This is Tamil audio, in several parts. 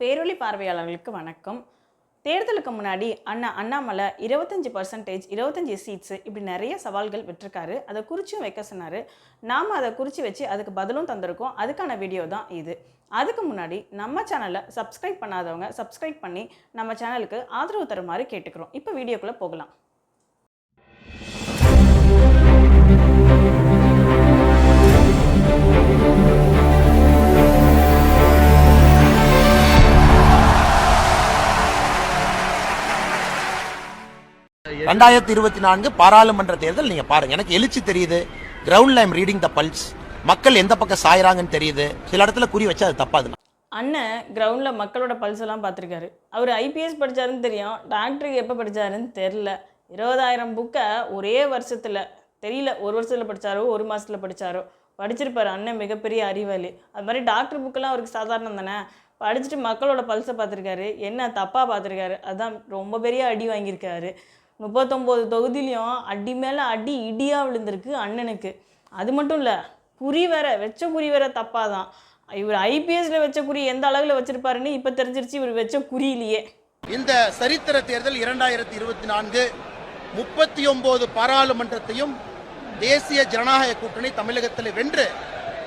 பேரொளி பார்வையாளர்களுக்கு வணக்கம். தேர்தலுக்கு முன்னாடி அண்ணா அண்ணாமலை இருபத்தஞ்சி பர்சன்டேஜ் இருபத்தஞ்சி சீட்ஸு இப்படி நிறைய சவால்கள் விட்டுருக்காரு. அதை குறிச்சும் வைக்க சொன்னார். நாம் அதை குறித்து வச்சு அதுக்கு பதிலும் தந்திருக்கோம். அதுக்கான வீடியோ தான் இது. அதுக்கு முன்னாடி நம்ம சேனலை சப்ஸ்கிரைப் பண்ணாதவங்க சப்ஸ்கிரைப் பண்ணி நம்ம சேனலுக்கு ஆதரவு தருமாறு கேட்டுக்கிறோம். இப்போ வீடியோக்குள்ளே போகலாம். ரெண்டாயிரத்தி இருபத்தி நான்கு பாராளுமன்ற தேர்தல் நீங்கள் பாருங்கள் எனக்கு எழுச்சி தெரியுது. கிரவுண்டில் ஐம் ரீடிங் த பல்ஸ் மக்கள் எந்த பக்கம் சாயிறாங்கன்னு தெரியுது. சில இடத்துல குறி வச்சு அது தப்பாது. அண்ணன் கிரவுண்டில் மக்களோட பல்ஸெல்லாம் பார்த்துருக்காரு. அவர் ஐபிஎஸ் படிச்சாருன்னு தெரியும். டாக்டருக்கு எப்போ படிச்சாருன்னு தெரில இருபதாயிரம் புக்கை ஒரே வருஷத்தில் தெரியல ஒரு வருஷத்தில் படித்தாரோ ஒரு மாதத்தில் படித்தாரோ படிச்சிருப்பார் அண்ணன் மிகப்பெரிய அறிவாளி. அது மாதிரி டாக்டர் புக்கெல்லாம் அவருக்கு சாதாரணம் தானே? படிச்சுட்டு மக்களோட பல்ஸை பார்த்துருக்காரு. என்ன தப்பாக பார்த்துருக்காரு? அதான் ரொம்ப பெரிய அடி வாங்கியிருக்காரு. முப்பத்தொம்போது தொகுதியிலையும் அடி மேலே அடி இடியாக விழுந்திருக்கு அண்ணனுக்கு. அது மட்டும் இல்லை குறி வேற வச்ச குறி வேற தப்பாக தான் இவர் ஐபிஎஸ்ல வச்ச குறி எந்த அளவில் வச்சிருப்பாருன்னு இப்போ தெரிஞ்சிருச்சு இவர் வச்ச குறியிலேயே. இந்த சரித்திர தேர்தல் இரண்டாயிரத்தி இருபத்தி நான்கு முப்பத்தி ஒன்பது பாராளுமன்றத்தையும் தேசிய ஜனநாயக கூட்டணி தமிழகத்தில் வென்று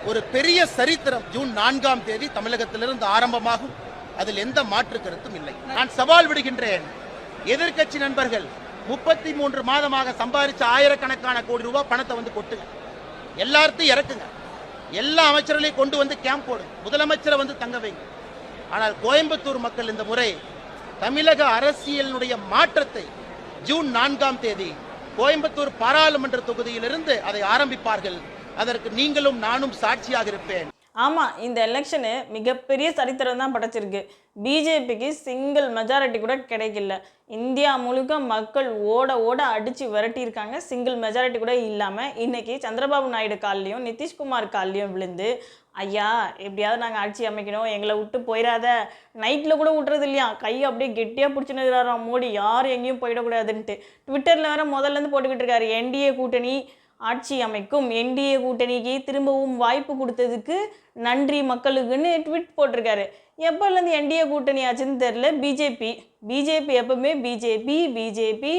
ஒரு பெரிய சரித்திரம் ஜூன் நான்காம் தேதி தமிழகத்திலிருந்து ஆரம்பமாகும். அதில் எந்த மாற்று கருத்தும் இல்லை. நான் சவால் விடுகின்றேன். எதிர்க்கட்சி நண்பர்கள் முப்பத்தி மூன்று மாதமாக சம்பாதிச்ச ஆயிரக்கணக்கான கோடி ரூபாய் பணத்தை வந்து கொட்டுங்க. எல்லார்த்தையும் இறக்குங்க. எல்லா அமைச்சர்களையும் கொண்டு வந்து கேம்ப் போடுங்க. முதலமைச்சரை வந்து தங்க வைங்க. ஆனால் கோயம்புத்தூர் மக்கள் இந்த முறை தமிழக அரசியலினுடைய மாற்றத்தை ஜூன் நான்காம் தேதி கோயம்புத்தூர் பாராளுமன்ற தொகுதியிலிருந்து அதை ஆரம்பிப்பார்கள். அதற்கு நீங்களும் நானும் சாட்சியாக இருப்பேன். ஆமாம் இந்த எலெக்ஷனு மிகப்பெரிய சரித்திரம் தான் படைச்சிருக்கு. பிஜேபிக்கு சிங்கிள் மெஜாரிட்டி கூட கிடைக்கல. இந்தியா முழுக்க மக்கள் ஓட ஓட அடித்து விரட்டியிருக்காங்க. சிங்கிள் மெஜாரிட்டி கூட இல்லாமல் இன்னைக்கு சந்திரபாபு நாயுடு கால்லையும் நிதிஷ்குமார் கால்லையும் விழுந்து ஐயா எப்படியாவது நாங்கள் ஆட்சி அமைக்கணும். எங்களை விட்டு போயிடாத. நைட்டில் கூட விட்டுறது இல்லையா? கையை அப்படியே கெட்டியாக பிடிச்சின்னு மோடி. யார் எங்கேயும் போயிடக்கூடாதுன்ட்டு. ட்விட்டரில் வேறு முதல்ல இருந்து போட்டுக்கிட்டு இருக்காரு. என்டிஏ கூட்டணி ஆட்சி அமைக்கும் என்டிஏ கூட்டணிக்கு திரும்பவும் வாய்ப்பு கொடுத்ததுக்கு நன்றி மக்களுக்குன்னு ட்வீட் போட்டிருக்காரு. எப்போலேருந்து என்டிஏ கூட்டணி ஆச்சுன்னு தெரில பிஜேபி பிஜேபி எப்பவுமே பிஜேபி பிஜேபி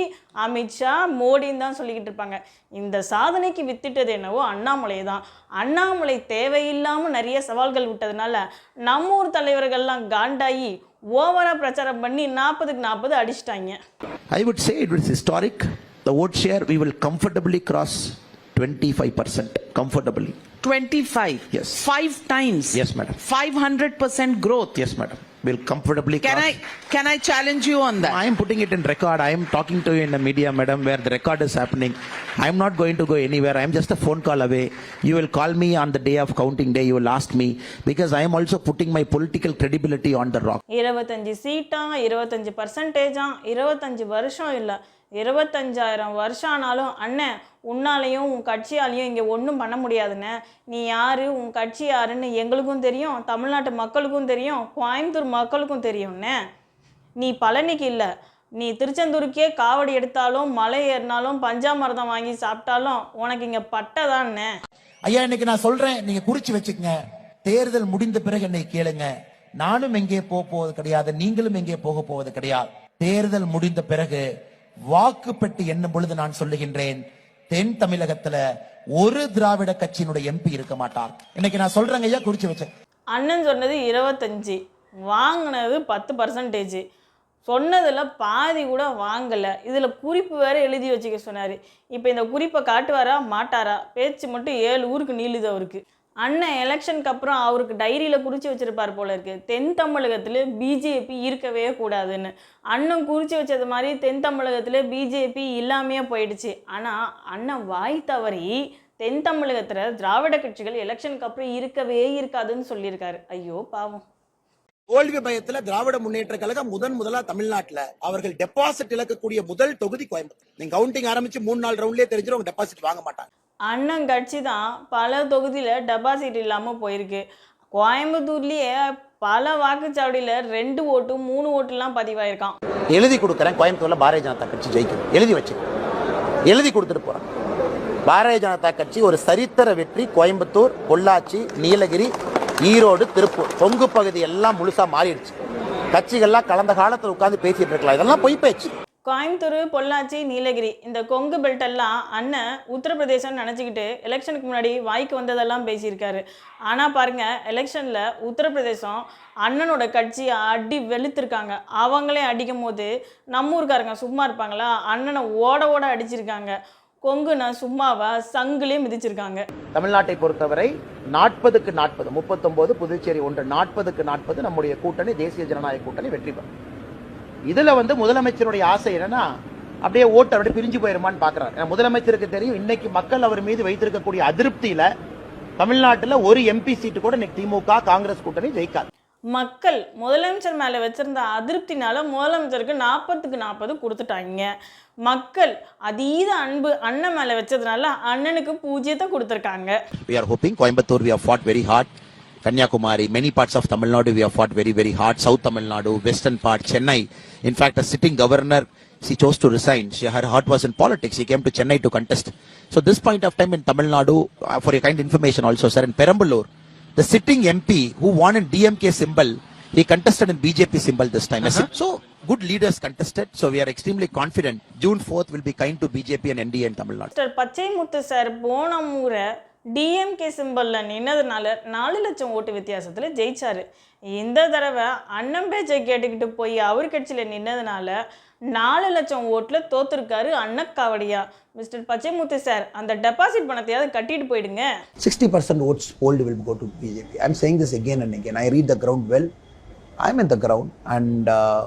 அமித்ஷா மோடின்னு தான் சொல்லிக்கிட்டு இருப்பாங்க. இந்த சாதனைக்கு வித்திட்டது என்னவோ அண்ணாமலை தான். அண்ணாமலை தேவையில்லாமல் நிறைய சவால்கள் விட்டதுனால நம்ம ஊர் தலைவர்கள்லாம் காண்டாகி ஓவராக பிரச்சாரம் பண்ணி நாற்பதுக்கு நாற்பது அடிச்சிட்டாங்க. I would say it is historic the vote share we will comfortably cross 25%. Comfortably. 25. Yes. Five times. Yes, madam. 500% growth. Yes, madam. We'll comfortably Can cross. I can I challenge you on that? I am putting it in record. I am talking to you in the media, madam, where the record is happening. I am not going to go anywhere. I am just a phone call away. You will call me on the day of counting day. You will ask me because I am also putting my political credibility on the rock. இருபத்தஞ்சி சீட்டா இருபத்தஞ்சி பர்சன்டேஜா இருபத்தஞ்சி வருஷம் இல்லை இருபத்தஞ்சாயிரம் வருஷம் ஆனாலும் அண்ணன் உன்னாலையும் உன் கட்சியாலையும் இங்கே ஒன்றும் பண்ண முடியாதுண்ணே. நீ யார்? உன் கட்சி யாருன்னு எங்களுக்கும் தெரியும் தமிழ்நாட்டு மக்களுக்கும் தெரியும் கோயம்புத்தூர் மக்களுக்கும் தெரியும்ண்ணே. நீ பழனிக்கு இல்லை. நீ திருச்செந்தூருக்கே காவடி எடுத்தாலும் மலை ஏறினாலும் பஞ்சாமிர்தம் வாங்கி சாப்பிட்டாலும் உனக்கு இங்கே பட்டதான்னே ஐயா இன்னைக்கு நான் சொல்கிறேன் நீங்கள் குறித்து வச்சுக்கங்க. தேர்தல் முடிந்த பிறகு என்னை கேளுங்க. நானும் எங்கே போக போவது கிடையாது நீங்களும் எங்கே போக போவது கிடையாது. தேர்தல் முடிந்த பிறகு வாக்கு பெட்டி என்னும் பொழுது நான் சொல்லுகின்றேன் தென் தமிழகத்துல ஒரு திராவிட கட்சியினுடைய எம்பி இருக்க மாட்டார். இன்னைக்கு நான் சொல்றேங்க ஐயா குறிச்சு வச்சேன் அண்ணன் சொன்னது இருபத்தஞ்சி வாங்கினது பத்து பர்சன்டேஜ் சொன்னதில் பாதி கூட வாங்கலை. இதில் குறிப்பு வேறு எழுதி வச்சுக்க சொன்னார். இப்போ இந்த குறிப்பை காட்டுவாரா மாட்டாரா? பேச்சு மட்டும் ஏழு ஊருக்கு நீளுது அவருக்கு. அண்ணன் எலெக்ஷனுக்கு அப்புறம் அவருக்கு டைரியில் குறித்து வச்சிருப்பார் போல இருக்கு. தென் தமிழகத்தில் பிஜேபி இருக்கவே கூடாதுன்னு. அண்ணன் குறித்து வச்சது மாதிரி தென் தமிழகத்தில் பிஜேபி இல்லாமையே போயிடுச்சு. ஆனால் அண்ணன் வாய் தவறி தென் தமிழகத்தில் திராவிட கட்சிகள் எலெக்ஷனுக்கு அப்புறம் இருக்கவே இருக்காதுன்னு சொல்லியிருக்காரு. ஐயோ பாவம். தோல்வி பயத்துல திராவிட முன்னேற்ற கழகம் முதன் முதலா தமிழ்நாட்டுல அவர்கள் டெபாசிட் இழக்கக்கூடிய முதல் தொகுதி கோயம்புத்தூர். நீங்க கவுண்டிங் ஆரம்பிச்சு மூணு நாள் ரவுண்ட்லயே தெரிஞ்சிடும் டெபாசிட் வாங்க மாட்டாங்க. அண்ணன் கட்சி தான் பல தொகுதியில் டெபாசிட் இல்லாமல் போயிருக்கு. கோயம்புத்தூர்லேயே பல வாக்குச்சாவடியில் ரெண்டு ஓட்டு மூணு ஓட்டுலாம் பதிவாயிருக்கான் எழுதி கொடுக்குறேன். கோயம்புத்தூரில் பாரதிய ஜனதா கட்சி ஜெயிக்கும் எழுதி வச்சு எழுதி கொடுத்துட்டு போகிறேன் பாரதிய ஜனதா கட்சி ஒரு சரித்திர வெற்றி கோயம்புத்தூர் பொள்ளாச்சி நீலகிரி ஈரோடு திருப்பூர். கொங்கு பகுதி எல்லாம் முழுசாக மாறிடுச்சு. கட்சிகள்லாம் கலந்த காலத்தில் உட்காந்து பேசிட்டு இருக்கலாம். இதெல்லாம் பொய் பேச்சு. கோயம்புத்தூர் பொள்ளாச்சி நீலகிரி இந்த கொங்கு பெல்ட் எல்லாம் அண்ணன் உத்தரப்பிரதேசம்னு நினச்சிக்கிட்டு எலெக்ஷனுக்கு முன்னாடி வாய்க்கு வந்ததெல்லாம் பேசியிருக்காரு. ஆனால் பாருங்கள் எலெக்ஷனில் உத்தரப்பிரதேசம் அண்ணனோட கட்சியை அடி வெளுத்திருக்காங்க. அவங்களே அடிக்கும் போது நம்ம ஊருக்காரங்க சும்மா இருப்பாங்களா? அண்ணனை ஓட ஓட அடிச்சிருக்காங்க. கொங்குனா சும்மாவா? சங்குலே மிதிச்சிருக்காங்க. தமிழ்நாட்டை பொறுத்தவரை நாற்பதுக்கு நாற்பது முப்பத்தொன்பது புதுச்சேரி ஒன்று நாற்பதுக்கு நாற்பது நம்முடைய கூட்டணி தேசிய ஜனநாயக கூட்டணி வெற்றி பெறும். இதுல வந்து முதலமைச்சருடைய ஆசை என்னன்னா அப்படியே ஓட்டு அப்படியே பிரிஞ்சு போயிருமான்னு பாக்குறாரு. ஏன்னா முதலமைச்சருக்கு தெரியும் இன்னைக்கு மக்கள் அவர் மீது வைத்திருக்கக்கூடிய அதிருப்தியில தமிழ்நாட்டுல ஒரு எம்பி சீட்டு கூட இன்னைக்கு திமுக காங்கிரஸ் கூட்டணி ஜெயிக்காது. மக்கள் முதலமைச்சர் மேலே வச்சிருந்த அதிருப்தினால முதலமைச்சருக்கு நாற்பத்துக்கு நாற்பது கொடுத்துட்டாங்க. மக்கள் அதீத அன்பு அண்ணன் மேலே வச்சதுனால அண்ணனுக்கு பூஜ்ஜியத்தை கொடுத்துருக்காங்க. We are hoping Coimbatore we have fought very hard. Kanyakumari many parts of Tamil Nadu we have fought very very hard South Tamil Nadu western part Chennai in fact a sitting governor she chose to resign she her heart was in politics she came to Chennai to contest so this point of time in Tamil Nadu uh, for your kind information also sir in Perambalur the sitting MP who won in DMK symbol he contested in BJP symbol this time so good leaders contested so we are extremely confident June 4th will be kind to BJP and NDA in Tamil Nadu mister Pachaimuthu sir போன முறை DMK சிம்பலில் நின்னதுனால நாலு லட்சம் ஓட்டு வித்தியாசத்தில் ஜெயிச்சார். இந்த தடவை அண்ணன் பேச்சை கேட்டுக்கிட்டு போய் அவர் கட்சியில் நின்னதுனால நாலு லட்சம் ஓட்டில் தோத்துருக்காரு அன்னக்காவடியா மிஸ்டர் பச்சைமுத்து சார் அந்த டெபாசிட் பணத்தையாவது கட்டிட்டு போயிடுங்க. 60% votes polled will go to I I'm saying this again and again I read the ground well I in the ground, and uh,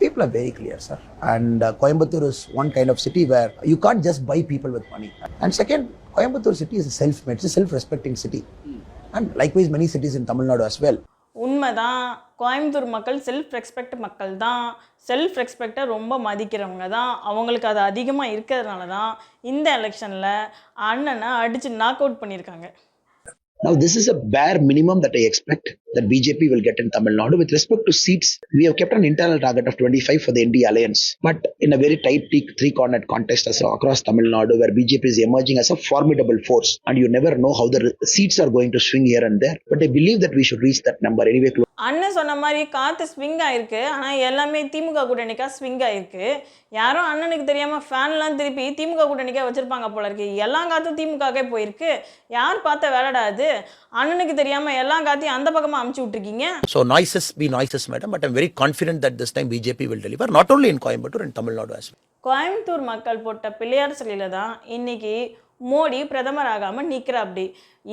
people are very clear, sir. And uh, Coimbatore is one kind of city where you can't just buy people with money. And second, Coimbatore city is a self-made, it's a self-respecting city. And likewise, many cities in Tamil Nadu as well. உண்மைதான் கோயம்புத்தூர் மக்கள் செல்ஃப் ரெஸ்பெக்ட் மக்கள் தான் செல்ஃப் ரெஸ்பெக்டை ரொம்ப மதிக்கிறவங்க தான் அவங்களுக்கு அது அதிகமாக இருக்கிறதுனால தான் இந்த எலெக்ஷனில் அண்ணனை அடித்து நாக் அவுட் பண்ணியிருக்காங்க Now, this is a bare minimum that I expect that BJP will get in Tamil Nadu. With respect to seats, we have kept an internal target of 25 for the ND alliance, but in a very tight three cornered contest across Tamil Nadu, where BJP is emerging as a formidable force, and you never know how the seats are going to swing here and there. But I believe that we should reach that number anyway. அண்ணன் சொன்ன மாதிரி காற்று ஸ்விங் ஆயிருக்கு. ஆனால் எல்லாமே திமுக கூட்டணிக்கா ஸ்விங் ஆயிருக்கு. யாரும் அண்ணனுக்கு தெரியாமல் ஃபேன்லாம் திருப்பி திமுக கூட்டணிக்கா வச்சுருப்பாங்க போல இருக்கு. எல்லா காற்றும் திமுகவே போயிருக்கு. யார் பார்த்த அது? அண்ணனுக்கு தெரியாமல் எல்லா காத்தையும் அந்த பக்கமாக அமுச்சு விட்ருக்கீங்க noises, madam, but I'm very confident that this time BJP will deliver, not only in Coimbatore, in Tamil Nadu as well. Coimbatore மக்கள் போட்ட பிள்ளையார் சிலையில தான் இன்னைக்கு மோடி பிரதமர் ஆகாம நிற்கிறாப்படி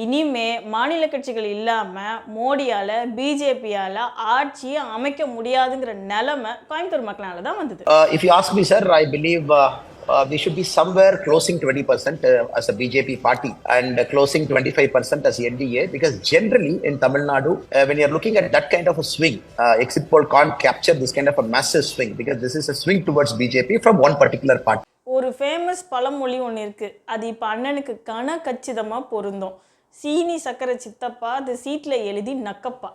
இனிமே மாநில கட்சிகள் இல்லாம மோடியால பிஜேபியால ஆட்சியை அமைக்க முடியாதுங்கிற நிலைமை கோயம்புத்தூர் மக்களால தான் வந்தது Uh, if you ask me, sir, I believe uh, uh, we should be somewhere closing 20% uh, as a BJP party and uh, closing 25% as NDA because generally in Tamil Nadu, uh, when you're looking at that kind of a swing, uh, exit poll can't capture this kind of a massive swing because this is a swing towards BJP from one particular party. ஒரு ஃபேமஸ் பழமொழி ஒன்று இருக்குது அது இப்போ அண்ணனுக்கு கன கச்சிதமாக பொருந்தும். சீனி சக்கரை சித்தப்பா அது சீட்டில் எழுதி நக்கப்பா.